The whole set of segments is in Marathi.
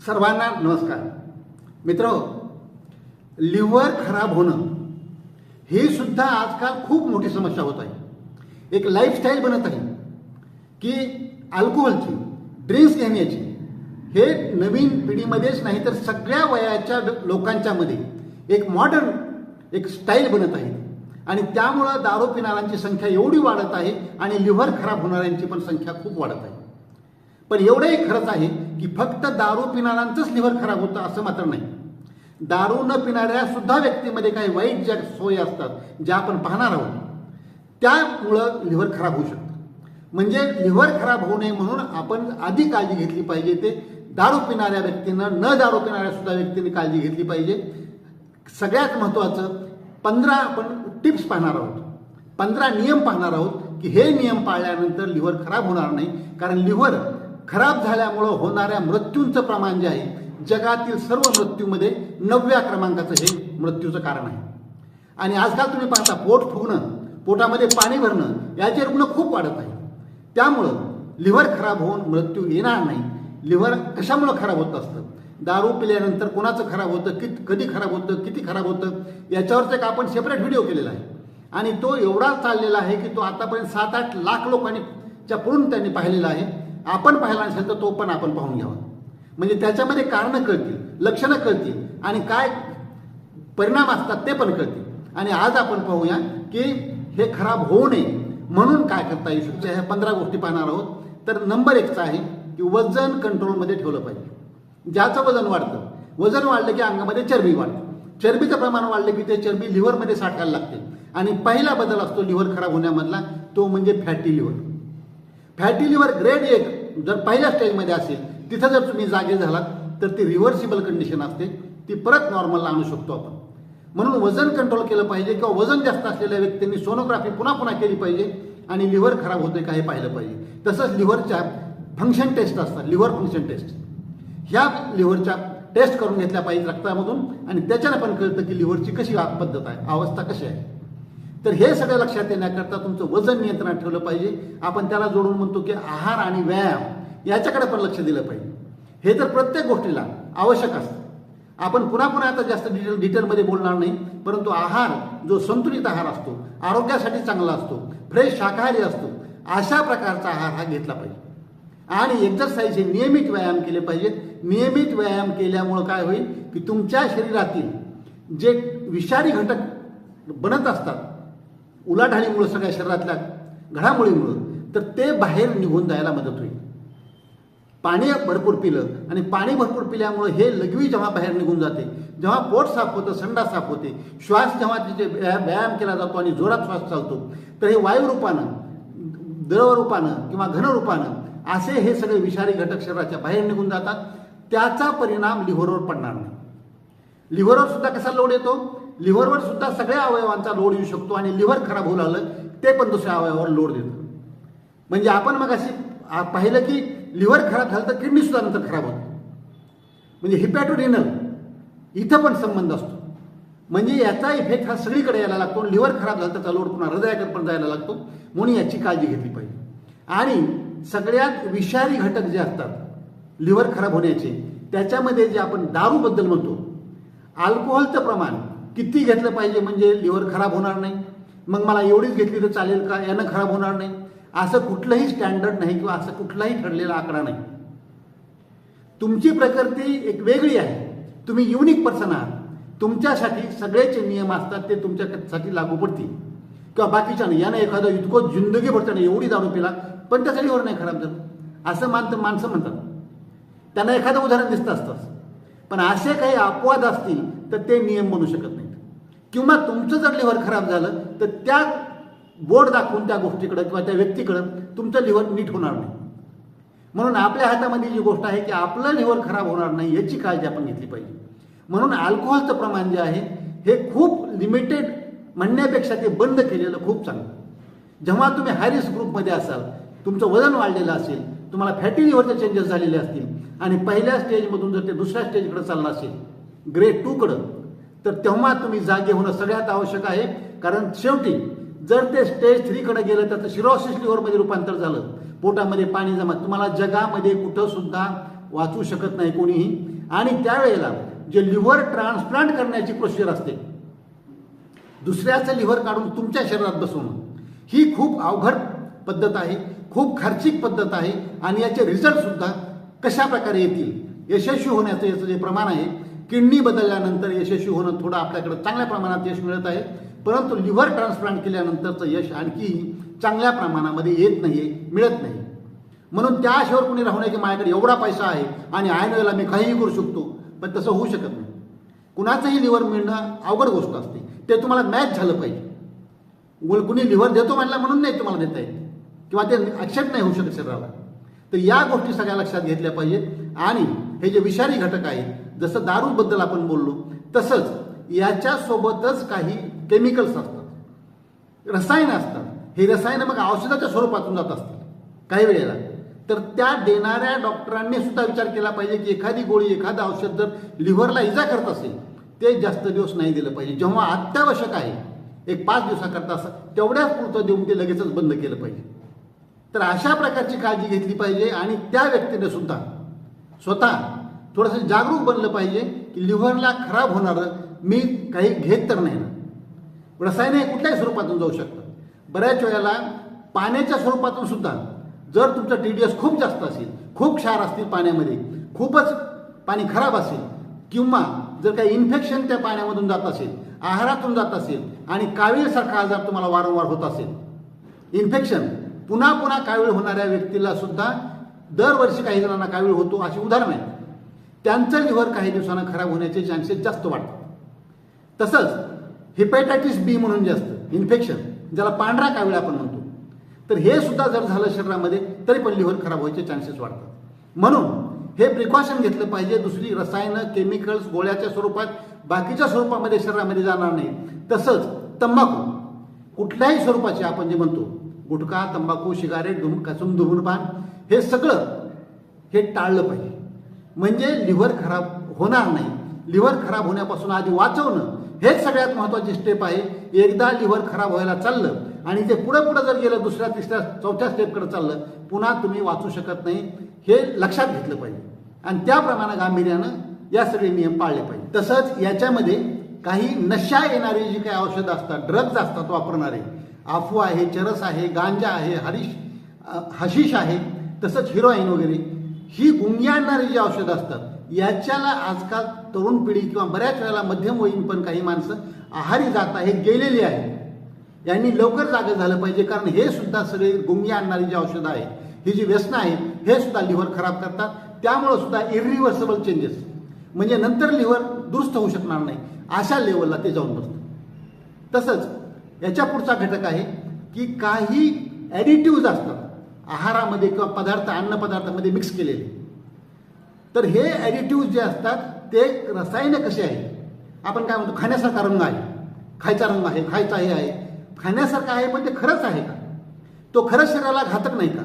सर्वांना नमस्कार. मित्र लिव्हर खराब होणं ही सुद्धा आजकाल खूप मोठी समस्या होत आहे. एक लाईफस्टाईल बनत आहे की अल्कोहोलची ड्रिंक्स घेण्याची हे नवीन पिढीमध्येच नाही तर सगळ्या वयाच्या लोकांच्यामध्ये एक मॉडर्न एक स्टाईल बनत आहे. आणि त्यामुळं दारू पिणाऱ्यांची संख्या एवढी वाढत आहे आणि लिव्हर खराब होणाऱ्यांची पण संख्या खूप वाढत आहे. पण एवढंही खरंच आहे की फक्त दारू पिणाऱ्यांचंच लिव्हर खराब होतं असं मात्र नाही. दारू न पिणाऱ्या सुद्धा व्यक्तीमध्ये काही वाईट ज्या सोयी असतात ज्या आपण पाहणार आहोत त्यामुळं लिव्हर खराब होऊ शकतं. म्हणजे लिव्हर खराब होऊ नये म्हणून आपण आधी काळजी घेतली पाहिजे ते. दारू पिणाऱ्या व्यक्तीनं न दारू पिणाऱ्या सुद्धा व्यक्तीने काळजी घेतली पाहिजे. सगळ्यात महत्त्वाचं पंधरा आपण टिप्स पाहणार आहोत. पंधरा नियम पाहणार आहोत की हे नियम पाळल्यानंतर लिव्हर खराब होणार नाही. कारण लिव्हर खराब झाल्यामुळं होणाऱ्या मृत्यूंचं प्रमाण जे आहे जगातील सर्व मृत्यूमध्ये नवव्या क्रमांकाचं हे मृत्यूचं कारण आहे. आणि आजकाल तुम्ही पाहता पोट फुगणं पोटामध्ये पाणी भरणं याचे रुग्ण खूप वाढत आहे. त्यामुळं लिव्हर खराब होऊन मृत्यू येणार नाही. लिव्हर कशामुळं खराब होत असतं? दारू पिल्यानंतर कोणाचं खराब होतं कित कधी खराब होतं किती खराब होतं याच्यावरच एक आपण सेपरेट व्हिडिओ केलेला आहे. आणि तो एवढा चाललेला आहे की तो आतापर्यंत सात आठ लाख लोकांनी च्या पुढून त्यांनी पाहिलेला आहे. आपण पाहिला नसेल तर तो पण आपण पाहून घ्यावा. म्हणजे त्याच्यामध्ये कारणं कळतील लक्षणं कळतील आणि काय परिणाम असतात ते पण कळतील. आणि आज आपण पाहूया की हे खराब होऊ नये म्हणून काय करता येऊ शकतं ह्या पंधरा गोष्टी पाहणार आहोत. तर नंबर एकचा आहे की वजन कंट्रोलमध्ये ठेवलं पाहिजे. ज्याचं वजन वाढतं. वजन वाढलं की अंगामध्ये चरबी वाढते. चरबीचं प्रमाण वाढलं की ते चरबी लिव्हरमध्ये साठायला लागते. आणि पहिला बदल असतो लिव्हर खराब होण्यामधला तो म्हणजे fatty liver. Fatty liver grade एक जर पहिल्या स्टेजमध्ये असेल तिथं जर तुम्ही जागे झालात तर ती रिव्हर्सिबल कंडिशन असते. ती परत नॉर्मलला आणू शकतो आपण. म्हणून वजन कंट्रोल केलं पाहिजे किंवा वजन जास्त असलेल्या व्यक्तींनी सोनोग्राफी पुन्हा पुन्हा केली पाहिजे आणि लिव्हर खराब होते का हे पाहिलं पाहिजे. तसंच लिव्हरच्या फंक्शन टेस्ट असतात लिव्हर फंक्शन टेस्ट ह्या लिव्हरच्या टेस्ट करून घेतल्या पाहिजे रक्तामधून. आणि त्याच्यानं पण कळतं की लिव्हरची कशी पद्धत आहे अवस्था कशी आहे. तर हे सगळं लक्षात येण्याकरता तुमचं वजन नियंत्रणात ठेवलं पाहिजे. आपण त्याला जोडून म्हणतो की आहार आणि व्यायाम याच्याकडे पण लक्ष दिलं पाहिजे. हे तर प्रत्येक गोष्टीला आवश्यक असतं. आपण पुन्हा पुन्हा आता जास्त डिटेल डिटेलमध्ये बोलणार नाही परंतु आहार जो संतुलित आहार असतो आरोग्यासाठी चांगला असतो फ्रेश शाकाहारी असतो अशा प्रकारचा आहार हा घेतला पाहिजे. आणि एक्झरसाईज हे नियमित व्यायाम केले पाहिजेत. नियमित व्यायाम केल्यामुळं काय होईल? की तुमच्या शरीरातील जे विषारी घटक बनत असतात उलाढालीमुळं सगळ्या शरीरातल्या घडामोडीमुळं तर ते बाहेर निघून जायला मदत होईल. पाणी भरपूर पिलं आणि पाणी भरपूर पिल्यामुळं हे लघवी जेव्हा बाहेर निघून जाते जेव्हा पोट साफ होतं संडा साफ होते श्वास जेव्हा तिथे व्यायाम केला जातो आणि जोरात श्वास चालतो तर हे वायुरूपानं द्रवरूपानं किंवा घनरूपानं असे हे सगळे विषारी घटक शरीराच्या बाहेर निघून जातात. त्याचा परिणाम लिव्हरवर पडणार नाही. लिव्हरवर सुद्धा कसा लोड येतो? लिव्हरवर सुद्धा सगळ्या अवयवांचा लोड येऊ शकतो आणि लिव्हर खराब होऊ लागलं ते पण दुसऱ्या अवयवावर लोड देतं. म्हणजे आपण मग अशी पाहिलं की लिव्हर खराब झालं तर किडनी सुद्धा नंतर खराब होते. म्हणजे हिपॅटोरिनल इथं पण संबंध असतो. म्हणजे याचा इफेक्ट हा सगळीकडे यायला लागतो. लिव्हर खराब झाला त्याचा लोड पुन्हा हृदयाकडे पण जायला लागतो. म्हणून याची काळजी घेतली पाहिजे. आणि सगळ्यात विषारी घटक जे असतात लिव्हर खराब होण्याचे त्याच्यामध्ये जे आपण दारूबद्दल म्हणतो अल्कोहोलचं प्रमाण किती घेतलं पाहिजे म्हणजे लिव्हर खराब होणार नाही? मग मला एवढीच घेतली तर चालेल का? यानं खराब होणार नाही? असं कुठलंही स्टँडर्ड नाही किंवा असं कुठलाही ठरलेला आकडा नाही. तुमची प्रकृती एक वेगळी आहे. तुम्ही युनिक पर्सन आहात. तुमच्यासाठी सगळेचे नियम असतात ते तुमच्यासाठी लागू पडतील. किंवा बाकीच्या यानं एखादं इतकं जिंदगी भरताना एवढी दारू पिला पण त्याचा लिव्हर नाही खराब झालं. असं मानतं माणसं म्हणतात. त्यांना एखादं उदाहरण दिसतं असतं पण असे काही अपवाद असतील तर ते नियम बनू शकत नाहीत. किंवा तुमचं जर लिव्हर खराब झालं तर त्या बोर्ड दाखवून त्या गोष्टीकडं किंवा त्या व्यक्तीकडं तुमचं लिव्हर नीट होणार नाही. म्हणून आपल्या हातामध्ये जी गोष्ट आहे की आपलं लिव्हर खराब होणार नाही याची काळजी आपण घेतली पाहिजे. म्हणून अल्कोहोलचं प्रमाण जे आहे हे खूप लिमिटेड म्हणण्यापेक्षा ते बंद केलेलं खूप चांगलं. जेव्हा तुम्ही हाय रिस्क ग्रुपमध्ये असाल तुमचं वजन वाढलेलं असेल तुम्हाला फॅटी लिव्हरचे चेंजेस झालेले असतील आणि पहिल्या स्टेजमधून जर ते दुसऱ्या स्टेजकडे चाललं असेल ग्रेड टूकडं तर तेव्हा तुम्ही जागे होणं सगळ्यात आवश्यक आहे. कारण शेवटी जर ते स्टेज थ्रीकडे गेलं त्याचं शिरोसिस लिव्हरमध्ये रूपांतर झालं. पोटामध्ये पाणी जमा. तुम्हाला जगामध्ये कुठं सुद्धा वाचू शकत नाही कोणीही. आणि त्यावेळेला जे लिव्हर ट्रान्सप्लांट करण्याची प्रोसिजर असते दुसऱ्याचं लिव्हर काढून तुमच्या शरीरात बसवणं ही खूप अवघड पद्धत आहे. खूप खर्चिक पद्धत आहे आणि याचे रिझल्टसुद्धा कशा प्रकारे येतील? यशस्वी होण्याचं याचं जे प्रमाण आहे किडनी बदलल्यानंतर यशस्वी होणं थोडं आपल्याकडे चांगल्या प्रमाणात यश मिळत आहे. परंतु लिव्हर ट्रान्सप्लांट केल्यानंतरचं यश आणखी चांगल्या प्रमाणामध्ये येत नाही मिळत नाही. म्हणून त्या आशेवर नये की माझ्याकडे एवढा पैसा आहे आणि आयन वेळेला मी काहीही करू शकतो पण तसं होऊ शकत नाही. कुणाचंही लिव्हर मिळणं अवघड गोष्ट असते. ते तुम्हाला मॅच झालं पाहिजे. कुणी लिव्हर देतो म्हणला म्हणून नाही तुम्हाला देता येत. किंवा ते ॲक्सेप्ट नाही होऊ शकत शरीराला. तर या गोष्टी सगळ्या लक्षात घेतल्या पाहिजेत आणि हे जे विषारी घटक आहेत जसं दारूबद्दल आपण बोललो तसंच याच्यासोबतच काही केमिकल्स असतात. रसायनं असतात. हे रसायनं मग औषधाच्या स्वरूपातून जात असतात काही वेळेला. तर त्या देणाऱ्या डॉक्टरांनी सुद्धा विचार केला पाहिजे की एखादी गोळी एखादं औषध जर लिव्हरला इजा करत असेल ते जास्त दिवस नाही दिलं पाहिजे. जेव्हा अत्यावश्यक आहे एक पाच दिवसाकरता असं तेवढ्याच पुरतं देऊन ते लगेचच बंद केलं पाहिजे. तर अशा प्रकारची काळजी घेतली पाहिजे आणि त्या व्यक्तीने सुद्धा स्वतः थोडंसं जागरूक बनलं पाहिजे की लिव्हरला खराब होणारं मी काही घेत तर नाही. ना हे कुठल्याही स्वरूपातून जाऊ शकतं बऱ्याच वेळेला पाण्याच्या स्वरूपातून सुद्धा जर तुमचं टी डी एस खूप जास्त असेल खूप क्षार असतील पाण्यामध्ये खूपच पाणी खराब असेल किंवा जर काही इन्फेक्शन त्या पाण्यामधून जात असेल आहारातून जात असेल आणि कावीळसारखा आजार तुम्हाला वारंवार होत असेल इन्फेक्शन पुन्हा पुन्हा कावीळ होणाऱ्या व्यक्तीला सुद्धा दरवर्षी काही जणांना कावीळ होतो अशी उदाहरणं आहेत. त्यांचं लिव्हर काही दिवसांना खराब होण्याचे चान्सेस जास्त वाढतात. तसंच हिपॅटायटिस बी म्हणून जे असतं इन्फेक्शन ज्याला पांढरा कावीळ आपण म्हणतो तर हे सुद्धा जर झालं शरीरामध्ये तरी पण लिव्हर खराब व्हायचे चान्सेस वाढतात. म्हणून हे प्रिकॉशन घेतलं पाहिजे दुसरी रसायनं केमिकल्स गोळ्याच्या स्वरूपात बाकीच्या स्वरूपामध्ये शरीरामध्ये जाणार नाही तसंच तंबाखू कुठल्याही स्वरूपाचे आपण जे म्हणतो गुटखा तंबाखू सिगारेट धुम कसून धुम्रपान हे सगळं हे टाळलं पाहिजे. म्हणजे लिव्हर खराब होणार नाही. लिव्हर खराब होण्यापासून आधी वाचवणं हेच सगळ्यात महत्त्वाची स्टेप आहे. एकदा लिव्हर खराब व्हायला चाललं आणि ते पुढे पुढे जर गेलं दुसऱ्या तिसऱ्या चौथ्या स्टेपकडे चाललं पुन्हा तुम्ही वाचू शकत नाही. हे लक्षात घेतलं पाहिजे. आणि त्याप्रमाणे गांभीर्यानं या सगळे नियम पाळले पाहिजे. तसंच याच्यामध्ये काही नशा येणारी जी काही औषधं असतात ड्रग्ज असतात वापरणारे आफू आहे चरस आहे गांजा आहे हरीश हशीश हशिश आहे तसंच हिरोईन वगैरे. ही गुंगी आणणारी जी औषधं असतात याच्याला आजकाल तरुण पिढी किंवा बऱ्याच वेळेला मध्यमवयीन पण काही माणसं आहारी जात आहे गेलेली आहे यांनी लवकर जागं झालं पाहिजे कारण हे सुद्धा सगळे गुंगी आणणारी जी औषधं आहे ही जी व्यसनं आहे हे सुद्धा लिव्हर खराब करतात. त्यामुळं सुद्धा इरिव्हर्सेबल चेंजेस म्हणजे नंतर लिव्हर दुरुस्त होऊ शकणार नाही. अशा लेवलला ते जाऊन बसतं तसंच याच्या पुढचा घटक आहे की काही ॲडिटिव्ज असतात. आहारामध्ये किंवा पदार्थ अन्नपदार्थामध्ये मिक्स केलेले. तर हे ॲडिटिव्ज जे असतात ते रसायनं कसे आहेत? आपण काय म्हणतो खाण्यासारखा रंग आहे. खायचा रंग आहे खायचा हे आहे. खाण्यासारखा आहे पण ते खरंच आहे का? तो खरंच शरीराला घातक नाही का?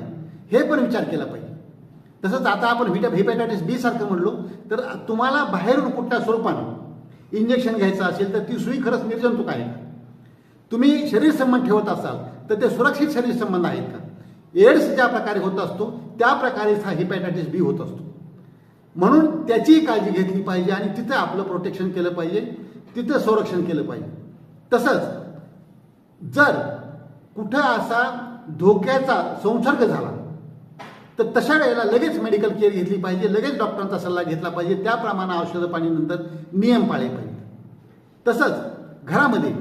हे पण विचार केला पाहिजे. तसंच आता आपण व्हिटा हेपॅटायटिस बी सारखं म्हणलो तर तुम्हाला बाहेरून कुठल्या स्वरूपानं इंजेक्शन घ्यायचं असेल तर ती सुई खरंच निर्जंतुक आहे का? तुम्ही शरीर संबंध ठेवत असाल तर ते सुरक्षित शरीर संबंध आहेत का? एड्स ज्या प्रकारे होत असतो त्या प्रकारेच हा हिपॅटायटिस बी होत असतो. म्हणून त्याची काळजी घेतली पाहिजे आणि तिथं आपलं प्रोटेक्शन केलं पाहिजे तिथं संरक्षण केलं पाहिजे. तसंच जर कुठं असा धोक्याचा संसर्ग झाला तर तशा वेळेला लगेच मेडिकल केअर घेतली पाहिजे लगेच डॉक्टरांचा सल्ला घेतला पाहिजे त्याप्रमाणे औषधं पाणी नंतर नियम पाळले पाहिजे तसंच घरामध्ये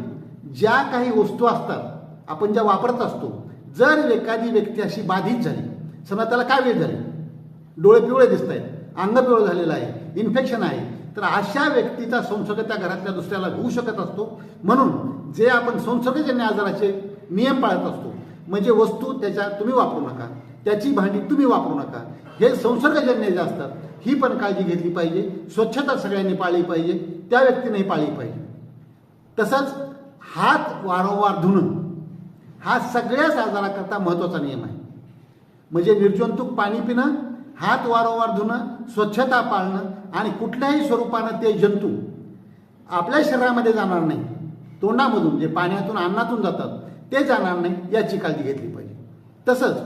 ज्या काही वस्तू असतात आपण ज्या वापरत असतो जर एखादी व्यक्ती अशी बाधित झाली समजा त्याला काय वेळ झाली? डोळे पिवळे दिसत आहेत अंग पिवळं झालेलं आहे इन्फेक्शन आहे तर अशा व्यक्तीचा संसर्ग त्या घरातल्या दुसऱ्याला होऊ शकत असतो. म्हणून जे आपण संसर्गजन्य आजाराचे नियम पाळत असतो म्हणजे वस्तू त्याच्या तुम्ही वापरू नका त्याची भांडी तुम्ही वापरू नका. हे संसर्गजन्य जे असतात ही पण काळजी घेतली पाहिजे स्वच्छता सगळ्यांनी पाळली पाहिजे त्या व्यक्तीने पाळली पाहिजे. तसंच हात वारंवार धुणं हा सगळ्याच आजाराकरता महत्त्वाचा नियम आहे. म्हणजे निर्जंतुक पाणी पिणं हात वारंवार धुणं स्वच्छता पाळणं आणि कुठल्याही स्वरूपानं ते जंतू आपल्या शरीरामध्ये जाणार नाही. तोंडामधून जे पाण्यातून अन्नातून जातात ते जाणार नाही याची काळजी घेतली पाहिजे. तसंच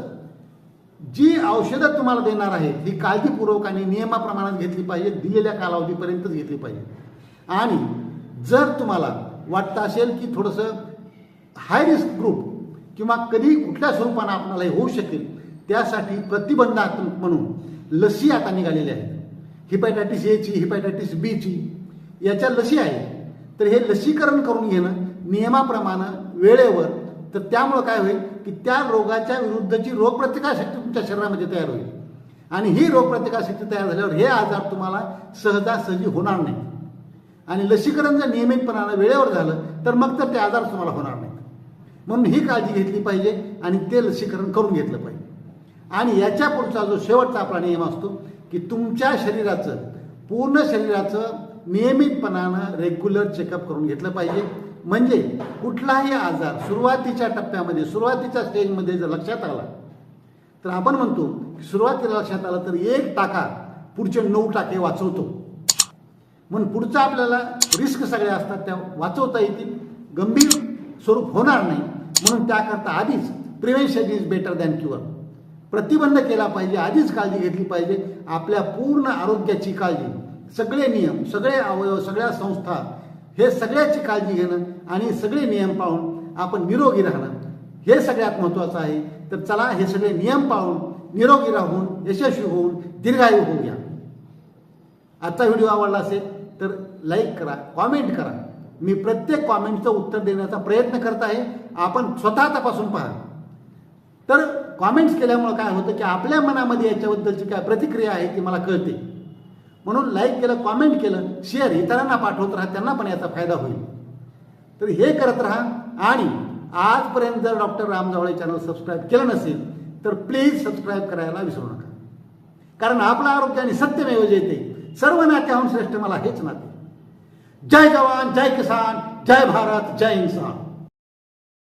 जी औषधं तुम्हाला देणार आहेत ही काळजीपूर्वक आणि नियमाप्रमाणात घेतली पाहिजे दिलेल्या कालावधीपर्यंतच घेतली पाहिजे. आणि जर तुम्हाला वाटतं असेल की थोडंसं हाय रिस्क ग्रुप किंवा कधी कुठल्या स्वरूपानं आपल्याला हे होऊ शकेल त्यासाठी प्रतिबंधात्मक म्हणून लसी आता निघालेल्या आहेत. हिपॅटायटिस एची हिपॅटायटिस बीची याच्या लसी आहेत. तर हे लसीकरण करून घेणं नियमाप्रमाणे वेळेवर तर त्यामुळं काय होईल की त्या रोगाच्या विरुद्धची रोगप्रतिकारशक्ती तुमच्या शरीरामध्ये तयार होईल. आणि ही रोगप्रतिकारशक्ती तयार झाल्यावर हे आजार तुम्हाला सहजासहजी होणार नाही आणि लसीकरण जर नियमितपणानं वेळेवर झालं तर मग तर ते आजार तुम्हाला होणार नाहीत. म्हणून ही काळजी घेतली पाहिजे आणि ते लसीकरण करून घेतलं पाहिजे. आणि याच्या पुढचा जो शेवटचा आपला नियम असतो की तुमच्या शरीराचं पूर्ण शरीराचं नियमितपणानं रेग्युलर चेकअप करून घेतलं पाहिजे. म्हणजे कुठलाही आजार सुरुवातीच्या टप्प्यामध्ये सुरुवातीच्या स्टेजमध्ये जर लक्षात आला तर आपण म्हणतो की सुरुवातीला लक्षात आलं तर एक टाका पुढचे नऊ टाके वाचवतो. म्हणून पुढचं आपल्याला रिस्क सगळ्या असतात त्या वाचवता येतील. गंभीर स्वरूप होणार नाही. म्हणून त्याकरता आधीच prevention is better than cure प्रतिबंध केला पाहिजे आधीच काळजी घेतली पाहिजे. आपल्या पूर्ण आरोग्याची काळजी. सगळे नियम सगळे अवयव सगळ्या संस्था हे सगळ्याची काळजी घेणं आणि सगळे नियम पाळून आपण निरोगी राहणं हे सगळ्यात महत्त्वाचं आहे. तर चला हे सगळे नियम पाळून निरोगी राहून यशस्वी होऊन दीर्घायू होऊया. आजचा व्हिडिओ आवडला असेल तर लाईक करा कॉमेंट करा. मी प्रत्येक कॉमेंटचं उत्तर देण्याचा प्रयत्न करत आहे. आपण स्वतः तपासून पहा. तर कॉमेंट्स केल्यामुळं काय होतं की आपल्या मनामध्ये याच्याबद्दलची काय प्रतिक्रिया आहे ती मला कळते. म्हणून लाईक केलं कॉमेंट केलं शेअर इतरांना पाठवत राहा त्यांना पण याचा फायदा होईल. तर हे करत राहा आणि आजपर्यंत जर डॉक्टर रामजावळे चॅनल सबस्क्राईब केलं नसेल तर प्लीज सबस्क्राईब करायला विसरू नका. कारण आपलं आरोग्य आणि सत्यमेव जयते. सर्व नात्याहून श्रेष्ठ मला हेच नाते. जय जवान जय किसान जय भारत जय इन्सान